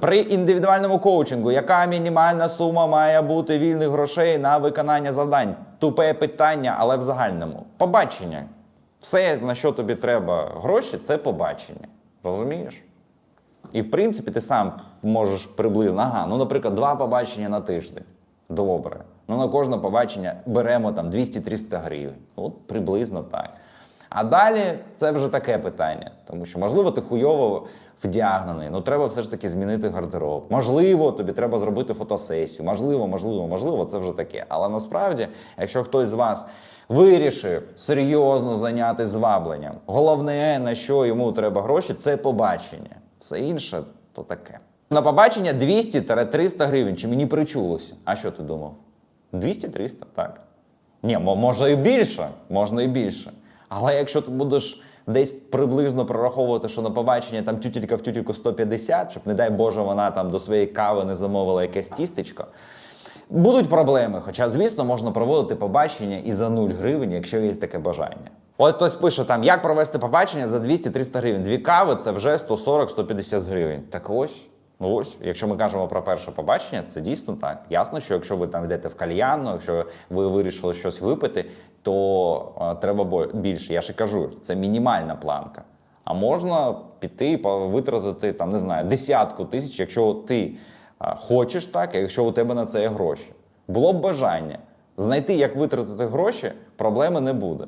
При індивідуальному коучингу, яка мінімальна сума має бути вільних грошей на виконання завдань? Тупе питання, але в загальному. Побачення. Все, на що тобі треба гроші, це побачення. Розумієш? І в принципі ти сам можеш приблизно, ага, ну, наприклад, два побачення на тиждень. Добре. Ну на кожне побачення беремо там 200-300 гривень. От приблизно так. А далі це вже таке питання, тому що можливо ти хуйово вдягнений, ну треба все ж таки змінити гардероб. Можливо, тобі треба зробити фотосесію. Можливо, можливо, можливо, це вже таке. Але насправді, якщо хтось з вас вирішив серйозно зайнятися звабленням, головне на що йому треба гроші, це побачення. Все інше то таке. На побачення 200-300 гривень. Чи мені причулося? А що ти думав? 200-300, так. Ні, мо- може і більше, можна і більше. Але якщо ти будеш десь приблизно прораховувати, що на побачення там тютілька в тютільку 150, щоб, не дай Боже, вона там до своєї кави не замовила якесь тістечко, будуть проблеми. Хоча, звісно, можна проводити побачення і за 0 гривень, якщо є таке бажання. От хтось пише там, як провести побачення за 200-300 гривень. Дві кави це вже 140-150 гривень. Так ось. Ну ось, якщо ми кажемо про перше побачення, це дійсно так. Ясно, що якщо ви там йдете в кальянну, якщо ви вирішили щось випити, то а, треба бо- більше. Я і кажу, це мінімальна планка. А можна піти і витратити там, не знаю, десятку тисяч, якщо ти а, хочеш так, якщо у тебе на це є гроші. Було б бажання знайти, як витратити гроші, проблеми не буде.